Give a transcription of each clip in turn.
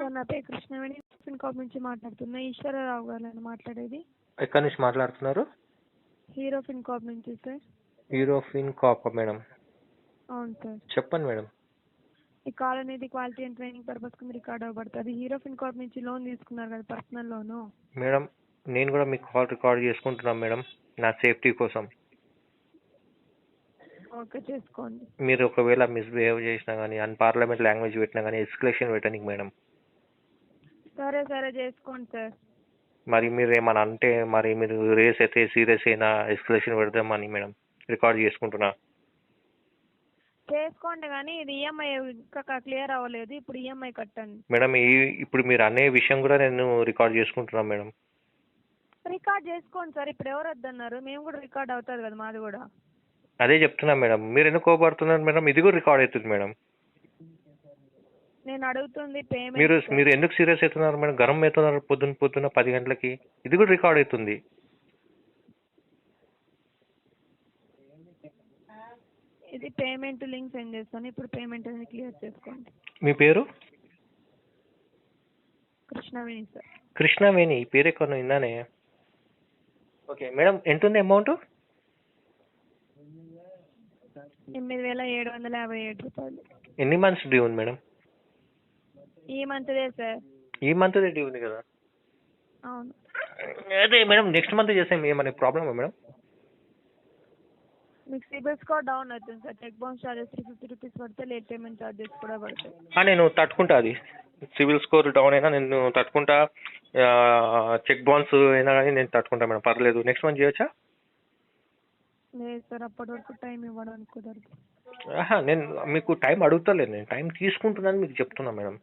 Sir నా పేరు Krishnaveni. Cap నుంచి మాట్లాడుతున్నా. ఈశ్వరరావు గారు మాట్లాడేది? ఎక్కడి నుంచి మాట్లాడుతున్నారు? హీరో ఫిన్కాప్ నుంచి sir Hero FinCorp madam? అవును సార్ చెప్పండి మేడం. ఈ కాల్ అనేది క్వాలిటీ అండ్ ట్రైనింగ్ పర్పస్ కింద రికార్డ్ అవ్వబడుతుంది. హీరో ఫిన్కాప్ నుంచి లోన్ తీసుకున్నారు కదా పర్సనల్ లోను? మేడం నేను కూడా మీ కాల్ రికార్డ్ చేసుకుంటున్నాను మేడం నా సేఫ్టీ కోసం. ఓకే చేసుకోండి. మీరు ఒకవేళ మిస్బిహేవ్ చేసినా కానీ అన్పార్లమెంట్ లాంగ్వేజ్ పెట్టినా కానీ ఎస్కలేషన్ పెట్టడానికి మేడం. సరే సరే చేసుకోండి సార్. మరి మీరు ఏమైనా అంటే మరి మీరు రేస్ అయితే సీరియస్ అయినా ఎస్కలేషన్ పెడదామని మేడం రికార్డ్ చేసుకుంటున్నా. చేసుకోండి కానీ ఇది ఈఎంఐ ఇంకా క్లియర్ అవ్వలేదు. ఇప్పుడు ఈఎంఐ కట్టండి. మేడం ఈ ఇప్పుడు మీరు అనే విషయం కూడా నేను రికార్డ్ చేసుకుంటున్నా మేడం. రికార్డ్ చేసుకోండి సార్. ఇప్పుడు ఎవరు వద్దన్నారు? మేము కూడా రికార్డ్ అవుతుంది కదా మాది కూడా. అదే చెప్తున్నా మేడం. మీరు ఎందుకు కోపడుతున్నారు మేడం? ఇది కూడా రికార్డ్ అవుతుంది మేడం. నేను అడుగుతుంది మీరు పేమెంట్ మీరు ఎందుకు సీరియస్ అవుతున్నారు మేడం? గరం అవుతున్నారు పొద్దున్న పొద్దున్న పది గంటలకి. ఇది కూడా రికార్డ్ అవుతుంది. ఇది పేమెంట్ లింక్ సెండ్ చేస్తాను. ఇప్పుడు పేమెంట్ అనేది క్లియర్ చేసుకోండి. మీ పేరు? కృష్ణవేణి సార్. కృష్ణవేణి. ఈ పేరు ఎక్కడ విన్నానే ఓకే మేడం ఎంత ఉంది అమౌంట్? ఎనిమిది వేల ఏడు వందల యాభై ఏడు రూపాయలు. ఎన్ని మంత్స్ డ్యూ ఉంది మేడం? ఈ మంత్దే సార్ ఈ మంత్ డ్యూ ఉంది కదా? అవును. అదే మేడం నెక్స్ట్ మంత్ చేసాం ఏమైనా ప్రాబ్లమా మేడం? మీకు సిబిల్ స్కోర్ డౌన్ అవుతుంది sir check bounce charges three fifty rupees పడితే లేట్ పేమెంట్ చార్జెస్ కూడా పడతాయి. ఆ, నేను తట్టుకుంటా అది. సివిల్ స్కోర్ డౌన్ అయినా నేను తట్టుకుంటా. చెక్ బౌన్స్ అయినా కానీ నేను తట్టుకుంటా మేడం. పర్లేదు. నెక్స్ట్ మంత్ చేయొచ్చా? లేదు సార్ అప్పటి వరకు టైం ఇవ్వడానికి కుదరదు. ఆహా, నేను మీకు టైం అడుగుతలేదు నేను టైం తీసుకుంటున్నాను మీకు చెప్తున్నా మేడం.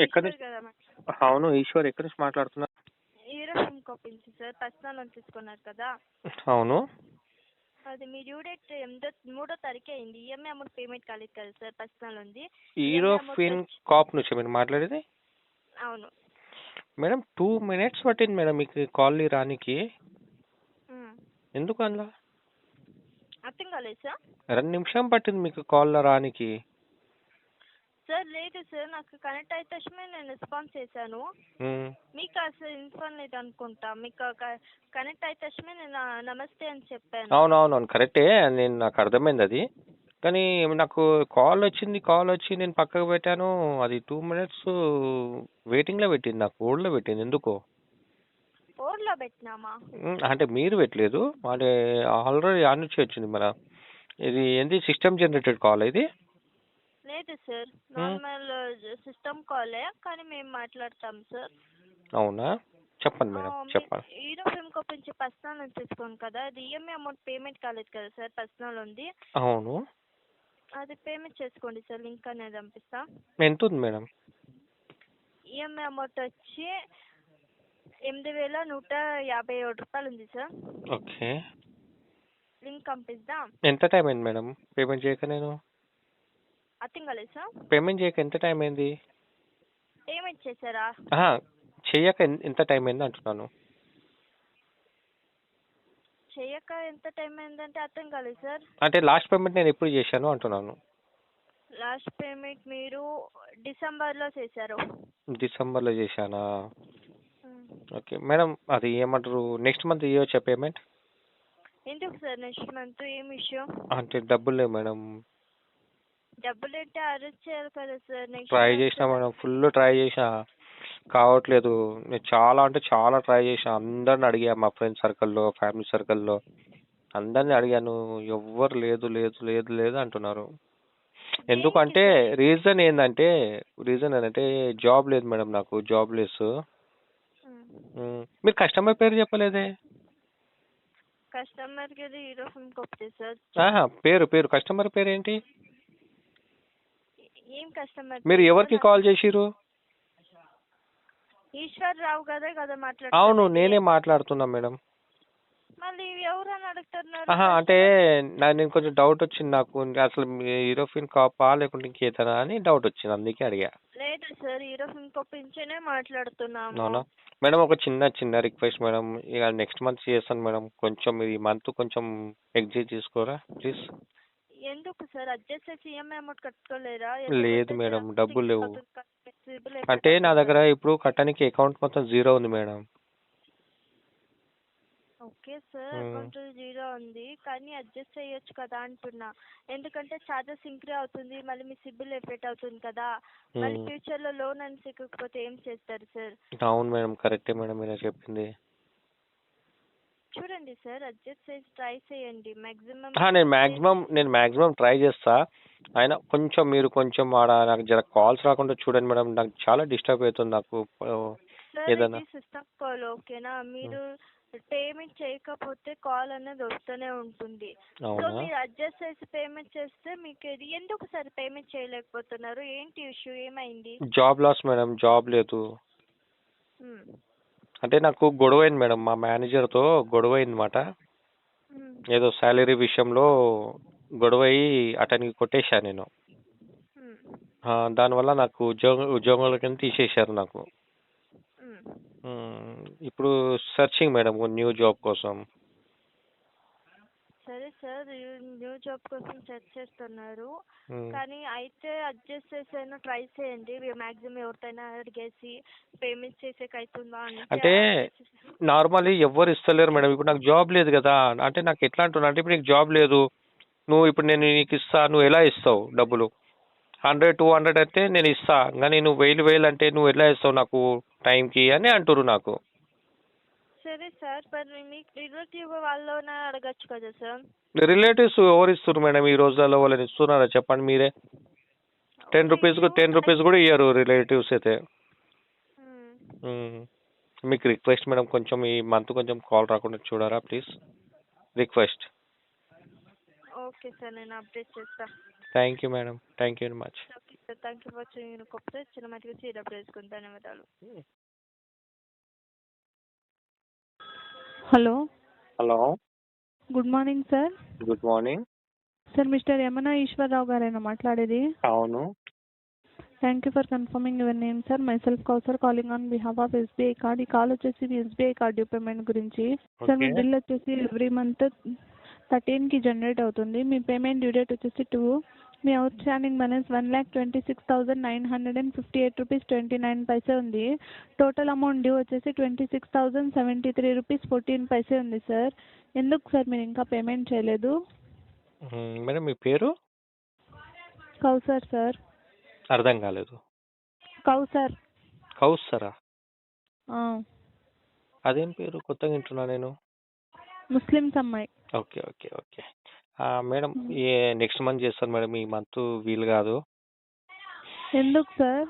ఎక్కడ మేడం. అవును ఈశ్వర్ ఎక్కడి నుంచి మాట్లాడుతున్నా హీరో సిమ్ కాపించి సార్ పర్సనల్ లోన్ తీసుకున్నారు కదా. అవును. అది మీ డ్యూ డేట్ ఎనిమిదో మూడో తారీఖు అయింది. ఈఎంఐ అమౌంట్ పేమెంట్ కాలేదు కదా సార్ పర్సనల్ ఉంది హీరో ఫిన్ కాప్ నుంచి మీరు మాట్లాడేది? అవును. మేడం టూ మినిట్స్ పట్టింది మేడం మీకు కాల్ రానికి. ఉమ్. ఎందుకు అలా అర్థం కాలేదు సార్. రెండు నిమిషం పట్టింది మీకు కాల్ రానికి. సార్ లేదు సార్ నాకు కనెక్ట్ అయితే తక్షణమే నేను రెస్పాన్స్ చేశాను. మీకు అసలు ఇన్ఫార్మ్ లేదు అనుకుంటా. మీకు కనెక్ట్ అయితే తక్షణమే నేను నమస్తే అని చెప్పాను. అవును అవును అవును కరెక్టే. నేను నాకు అర్థమైంది అది. కానీ నాకు కాల్ వచ్చింది కాల్ వచ్చి నేను పక్కకు పెట్టాను. అది టూ మినిట్స్ వెయిటింగ్లో పెట్టింది నాకు హోల్డ్లో పెట్టింది. ఎందుకో? ఫోన్లో పెట్టినామా? అంటే మీరు పెట్టలేదు. అంటే ఆల్రెడీ ఆన్ నుంచి వచ్చింది మన ఇది ఏంది సిస్టమ్ జనరేటెడ్ కాల్ ఇది? లేదు సార్. నార్మల్ సిస్టమ్ కాలే కానీ మేము మాట్లాడతాం సార్. అవునా? చెప్పండి మేడం చెప్పండి. హీరో ఫిల్మ్ కాప్ నుంచి పర్సనల్ నుంచి తీసుకోండి కదా. అది ఈఎంఐ అమౌంట్ పేమెంట్ కాలేదు కదా సార్ పర్సనల్ ఉంది. అవును. అది పేమెంట్ చేసుకోండి సార్ లింక్ అనేది పంపిస్తా. ఎంత ఉంది మేడం ఈఎంఐ అమౌంట్ వచ్చి ఎనిమిది వేల నూట యాభై ఏడు రూపాయలు ఉంది సార్. ఓకే. లింక్ పంపిస్తా ఎంత టైం అయింది మేడం? పేమెంట్ చేయక నేను? అర్థం కాలేదు సార్. పేమెంట్ చేయక ఎంత టైం అయింది? పేమెంట్ చేశారా? ఎన్- ఎంత టైం అయింది అంటున్నాను. చేయక ఎంత టైం అయిందంటే అర్థం కాలేదు సార్. అంటే లాస్ట్ పేమెంట్ నేను ఎప్పుడు చేశాను అంటున్నాను. లాస్ట్ పేమెంట్ మీరు డిసెంబర్లో చేశారు. డిసెంబర్లో చేశానా. ఓకే మేడం అది ఏమంటారు? నెక్స్ట్ మంత్ ఇవ్వచ్చా పేమెంట్ ఎందుకు సార్ నెక్స్ట్ మంత్ ఏం ఇష్యూ అంటే డబ్బులు లేవు మేడం డబ్బులు అంటే చేయాలి కదా సార్. నెక్స్ట్ ట్రై చేసిన మేడం. ఫుల్ ట్రై చేసిన. కావట్లేదు. నేను చాలా అంటే చాలా ట్రై చేసిన. అందరిని అడిగా మా ఫ్రెండ్ సర్కిల్లో ఫ్యామిలీ సర్కిల్లో. అందరిని అడిగాను. ఎవ్వరు లేదు లేదు లేదు లేదు అంటున్నారు. ఎందుకంటే రీజన్ ఏంటంటే రీజన్ ఏంటంటే జాబ్ లేదు మేడం నాకు జాబ్ లెస్ మీరు కస్టమర్ పేరు చెప్పలేదే? కస్టమర్ పేరు పేరు. కస్టమర్ పేరు ఏంటి కస్టమర్ మీరు ఎవరికి కాల్ చేసిరు ఈశ్వర్ రావు కదా అవును. నేనే మాట్లాడుతున్నా మేడం. మళ్ళీ ఎవరు అని అడుగుతున్నారు? ఆహా అంటే నా- నేను కొంచెం డౌట్ వచ్చింది నాకు. అసలు హీరోఫిన్ కాపా లేకుంటే ఇంకేతనా అని డౌట్ వచ్చింది అందుకే అడిగా. లేదు సార్ హీరో ఫోన్ కొప్పించనే మాట్లాడుతున్నాము. అవునా? మేడం ఒక చిన్న చిన్న రిక్వెస్ట్ మేడం. ఇక నెక్స్ట్ మంత్ చేస్తాను మేడం. కొంచెం ఈ మంత్ కొంచెం ఎగ్జిట్ చేసుకోరా ప్లీజ్ ఎందుకు సార్? అడ్జస్ట్ చేసి ఈఎంఐ అమౌంట్ కట్టుకోలేరా? లేదు మేడం, డబ్బులు లేవు. అంటే నా దగ్గర ఇప్పుడు కట్టడానికి అకౌంట్ మొత్తం జీరో ఉంది madam. Okay sir. Account zero ఉంది కానీ అడ్జస్ట్ చేయొచ్చు కదా అంటున్నా. ఎందుకంటే ఛార్జెస్ ఇంక్రీ అవుతుంది మళ్ళీ మీ సిబిల్ ఎఫెక్ట్ అవుతుంది కదా. మళ్ళీ మ్మ్. ఫ్యూచర్లో లోన్ అని సిక్కకపోతే ఏం చేస్తారు సార్? అవును మేడం కరెక్టే మేడం మీరు చెప్పింది. చూడండి సార్ అడ్జస్ట్ చేసి ట్రై చేయండి. మ్యాక్సిమం ఆ, నేను మ్యాక్సిమం నేను మ్యాక్సిమం ట్రై చేస్తా. అయినా కొంచెం మీరు కొంచెం ఆడ నాకు జర కాల్స్ రాకుండా చూడండి మేడం నాకు చాలా డిస్టర్బ్ అవుతుంది నాకు ఏదైనా. సిస్టమ్ కాల్ ఓకేనా మీరు పేమెంట్ చేయకపోతే కాల్ అనేది వస్తూనే ఉంటుంది. సో మీరు అడ్జస్ట్ చేసి పేమెంట్ చేస్తే మీకు ఇది ఎందుకు సార్ పేమెంట్ చేయలేకపోతున్నారు? ఏంటి ఇష్యూ ఏమైంది? జాబ్ లాస్ మేడం జాబ్ లేదు. మ్మ్. అంటే నాకు గొడవ అయింది మేడం. మా మేనేజర్తో గొడవ అయింది మాట మ్మ్. ఏదో శాలరీ విషయంలో గొడవ అయ్యి అతనికి కొట్టేశా నేను. దానివల్ల నాకు ఉద్యోగం ఉద్యోగాల కింద తీసేశారు నాకు. ఇప్పుడు సర్చింగ్ మేడం న్యూ జాబ్ కోసం. సరే న్యూ జాబ్ కోసం సెర్చ్ చేస్తున్నారు. కానీ అయితే అడ్జస్ట్ చేసైనా ట్రై చేయండి. మ్యాక్సిమం ఎవరితోనైనా అడిగేసి పేమెంట్ చేసేకి అవుతుందా అని అంటే నార్మల్లీ ఎవ్వరు ఇస్తలేరు మేడం. ఇప్పుడు నాకు జాబ్ లేదు కదా. అంటే నాకు ఎట్లా అంటున్నా అంటే ఇప్పుడు నీకు జాబ్ లేదు. నువ్వు ఇప్పుడు నేను నీకు ఇస్తా నువ్వు ఎలా ఇస్తావు డబ్బులు? హండ్రెడ్ టూ హండ్రెడ్ అయితే నేను ఇస్తా. కానీ నువ్వు వేలు వేలు అంటే నువ్వు ఎలా ఇస్తావు నాకు టైంకి అని అంటుర్రు నాకు. సరే సార్ మరి మీకు రిలేటివ్ వాళ్ళలోనే అడగచ్చు కదా సార్. రిలేటివ్స్ ఎవరు ఇస్తున్నారు మేడం ఈ రోజులలో? వాళ్ళని ఇస్తున్నారా? చెప్పండి మీరే. టెన్ రూపీస్ టెన్ రూపీస్ కూడా ఇయ్యరు రిలేటివ్స్ అయితే. మీకు రిక్వెస్ట్ మేడం కొంచెం ఈ మంత్ కొంచెం కాల్ రాకుండా చూడరా ప్లీజ్? రిక్వెస్ట్. ఓకే సార్ నేను అప్డేట్ చేస్తాను thank you madam. Thank you very much okay sir thank you for chewing కొప్పతే చిన్న మటుకు వేసుకుని ధన్యవాదాలు. Hello. Hello. Good morning sir. Good morning. Sir mister Yamuna Eswararao గారేనా మాట్లాడేది? అవును. Thank you for confirming your name sir. Myself Kausar calling on behalf of SBI card. ఈ call వచ్చేసి SBI card due payment గురించి. Sir మీ. Bill వచ్చేసి every month థర్టీన్కి generate అవుతుంది. మీ పేమెంట్ డ్యూ డేట్ వచ్చేసి two me outstanding balance one lakh twenty six thousand nine hundred and fifty eight rupees twenty nine paise ఉంది. Total amount due వచ్చేసి twenty six thousand seventy three rupees fourteen paise ఉంది sir ఎందుకు sir మీరు ఇంకా payment చేయలేదు. Madam మీ పేరు? Kausar sir అర్థం కాలేదు. కౌసర్. కౌసరా? అదేం పేరు? కొత్తగా వింటున్నా నేను. ముస్లిమ్స్ అమ్మాయి. Okay okay okay. మేడం ఏ నెక్స్ట్ మంత్ చేస్తాను మేడం? ఈ మంత్ వీలు కాదు. ఎందుకు సార్?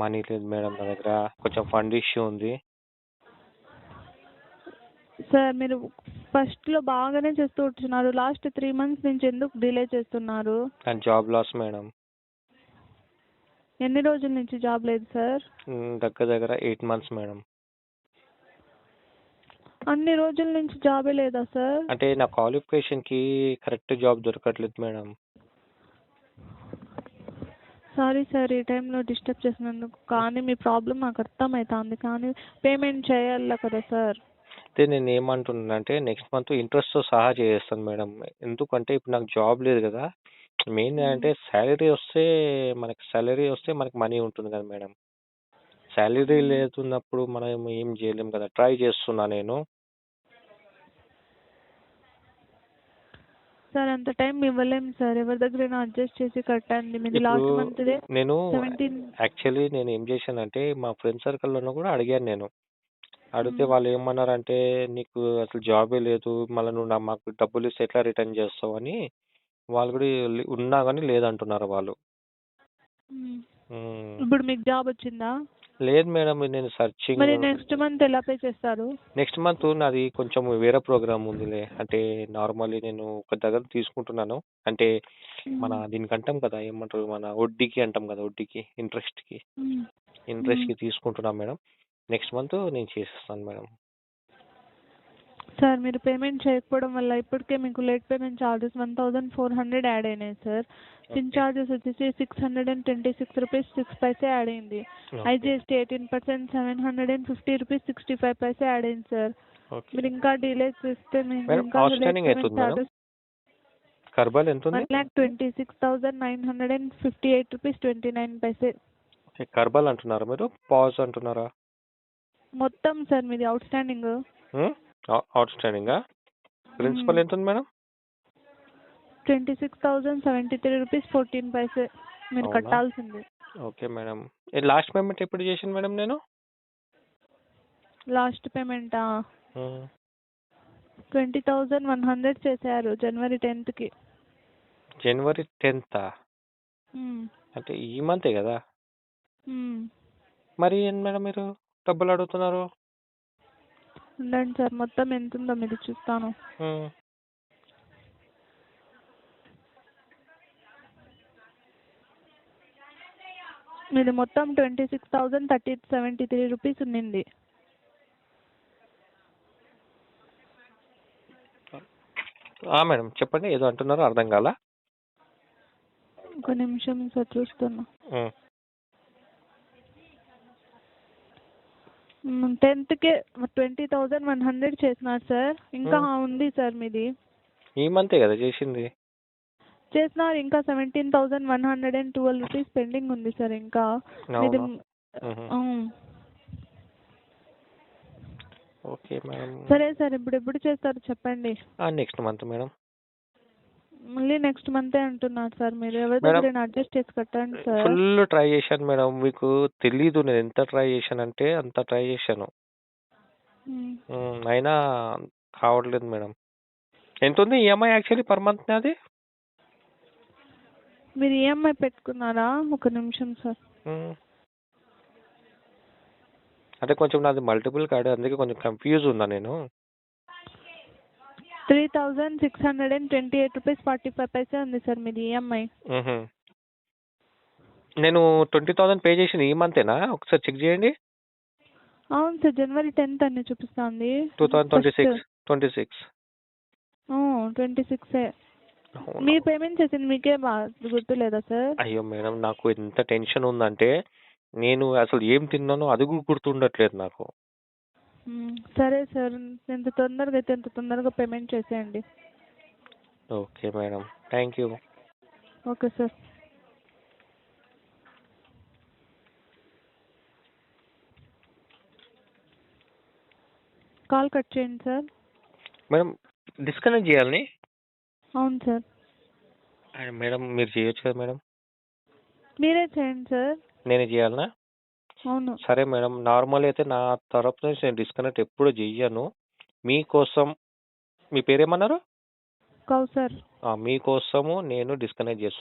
మనీ లేదు మేడం నా దగ్గర. కొంచెం ఫండ్ ఇష్యూ ఉంది. సార్ మీరు ఫస్ట్లో బాగానే చేస్తూ ఉంటున్నారు. లాస్ట్ త్రీ మంత్స్ నుంచి ఎందుకు డిలే చేస్తున్నారు? నా జాబ్ లాస్ మేడం. ఎన్ని రోజుల నుంచి జాబ్ లేదు సార్? దగ్గర దగ్గర ఎయిట్ మంత్స్ మేడం. అన్ని రోజుల నుంచి జాబే లేదా సార్? అంటే నా క్వాలిఫికేషన్కి కరెక్ట్ జాబ్ దొరకట్లేదు మేడం. సారీ సార్ ఈ టైంలో డిస్టర్బ్ చేసినందుకు. కానీ మీ ప్రాబ్లం నాకు అర్థమవుతుంది కానీ పేమెంట్ చేయాలి కదా సార్? అయితే నేను ఏమంటున్నాను అంటే నెక్స్ట్ మంత్ ఇంట్రెస్ట్తో సహా చేస్తాను మేడం. ఎందుకంటే ఇప్పుడు నాకు జాబ్ లేదు కదా. మెయిన్ అంటే శాలరీ వస్తే మనకి శాలరీ వస్తే మనకి మనీ ఉంటుంది కదా మేడం. శాలరీ మ్మ్. లేకున్నప్పుడు మనం ఏం చేయలేం కదా! ట్రై చేస్తున్నా నేను. సార్ అంత టైం ఇవ్వలేం సార్. ఎవరి దగ్గరైనా అడ్జస్ట్ చేసి కట్టండి. మీది లాస్ట్ ఇప్పుడు మంత్దే. నేను యాక్చువల్లీ నేను ఏం చేశానంటే మా ఫ్రెండ్ సర్కిల్లోనూ కూడా అడిగాను నేను. అడిగితే. వాళ్ళు ఏమన్నారంటే నీకు అసలు జాబే లేదు. మళ్ళీ నువ్వు నా- మాకు డబ్బులు ఇస్తే ఎట్లా రిటర్న్ చేస్తావు? అని వాళ్ళు కూడా లే- ఉన్నా కానీ లేదంటున్నారు వాళ్ళు. ఇప్పుడు మీకు జాబ్ వచ్చిందా? లేదు మేడం నేను సర్చింగ్ మరి నెక్స్ట్ మంత్ ఎలా పే చేస్తారు? నెక్స్ట్ మంత్ నాది కొంచెం వేరే ప్రోగ్రామ్ ఉందిలే. అంటే నార్మల్లీ నేను ఒక దగ్గర తీసుకుంటున్నాను. అంటే మన దీనికి అంటాం కదా ఏమంటారు మన వడ్డీకి అంటాం కదా వడ్డీకి ఇంట్రెస్ట్కి. ఇంట్రెస్ట్కి తీసుకుంటున్నాను మేడం. నెక్స్ట్ మంత్ నేను చేసేస్తాను మేడం. సార్ మీరు పేమెంట్ చేయకపోవడం వల్ల ఇప్పటికే మీకు late payment charges one thousand four hundred add అయినాయి సార్. పిన్ ఛార్జెస్ వచ్చేసి six hundred and twenty six rupees six paise add అయింది IGST eighteen percent seven hundred and fifty rupees sixty five paise add అయింది sir. మీరు ఇంకా delay చేస్తే మీకు ఇంకా మేడం? కర్బల్ ఎంత ఉంది one lakh twenty six thousand nine hundred and fifty eight rupees twenty nine paise okay, కర్బల్ అంటున్నారా మీరు? పాజ్ అంటున్నారా? మొత్తం సార్ మీది అవుట్ స్టాండింగ్ అవుట్ స్టాండింగా ప్రిన్సిపల్ ఎంత ఉంది madam? Twenty six thousand seventy three rupees fourteen paise మీరు అవునా? కట్టాల్సింది. Okay madam. లాస్ట్ పేమెంట్ ఎప్పుడు చేశాను మేడం నేను? లాస్ట్ పేమెంటా. ట్వంటీ థౌజండ్ వన్ హండ్రెడ్ చేశారు జనవరి టెన్త్కి. జనవరి టెన్త్ అంటే ఈ మంతే కదా? మరి ఏం మేడం మీరు? డబ్బులు అడుగుతున్నారు? ఉండండి సార్. మొత్తం ఎంత ఉందో మీరు చూస్తాను. మీది మొత్తం twenty six thousand thirty seventy three rupees ఉన్నింది మేడం. చెప్పండి. ఏదో అంటున్నారు అర్థం కాల? ఒక నిమిషం సార్ చూస్తున్నా మ్మ్. టెన్త్కే ట్వంటీ థౌజండ్ వన్ హండ్రెడ్ చేసినారు సార్. ఇంకా. ఉంది సార్ మీది. ఈ మంతే కదా చేసింది? చేసినారు ఇంకా seventeen thousand one hundred and twelve rupees pending ఉంది సార్ ఇంకా. మీది. Okay madam. సరే సార్ ఇప్పుడు ఎప్పుడు చేస్తారు చెప్పండి. Next month madam. మళ్ళీ నెక్స్ట్ మంతే అంటున్నారు సార్. మీరు ఎవరి దగ్గర అడ్జస్ట్ చేసి కట్టండి సార్. ఫుల్ ట్రై చేశాను మేడం మీకు తెలీదు నేను ఎంత ట్రై చేశాను అంటే అంత ట్రై చేశాను. ఉమ్. అయినా కావట్లేదు మేడం ఎంత ఉంది ఈఎంఐ యాక్చువల్లీ పర్ మంత్ నాది మీరు ఈఎంఐ పెట్టుకున్నారా? ఒక నిమిషం సార్. అంటే కొంచెం నాది మల్టిపుల్ కార్డ్ అందుకే కొంచెం కన్ఫ్యూజ్ ఉన్నా నేను. Three thousand six hundred and twenty eight rupees forty five paise ఉంది సార్ మీది ఈఎంఐ మ్హూ. నేను ట్వంటీ థౌసండ్ పే చేసిన ఈ మంతేనా? ఒకసారి చెక్ చేయండి. అవును సార్ జనవరి టెన్త్ అని చూపిస్తుంది. Two thousand twenty six. Twenty six. Twenty సిక్సే. మీ పేమెంట్ చేసింది మీకే గుర్తులేదా సార్? అయ్యో మేడం నాకు ఎంత టెన్షన్ ఉందంటే నేను అసలు ఏం తిన్నానో అది కూడా గుర్తుండట్లేదు నాకు. సరే సార్ ఎంత తొందరగా అయితే ఎంత తొందరగా పేమెంట్ చేసేయండి. Okay madam. Thank you okay sir. Call cut చేయండి సార్. మేడం డిస్కనెక్ట్ చేయాలని అవును సార్. మేడం మీరు చేయొచ్చు కదా మేడం? మీరే చేయండి సార్. నేనే చేయాలనా? అవును. సరే మేడం. నార్మల్ అయితే నా తరపు నుంచి నేను డిస్కనెక్ట్ ఎప్పుడు చెయ్యను మీకోసం మీ పేరేమన్నారు? కౌసర్. ఆ, మీకోసము నేను డిస్కనెక్ట్ చేస్తాను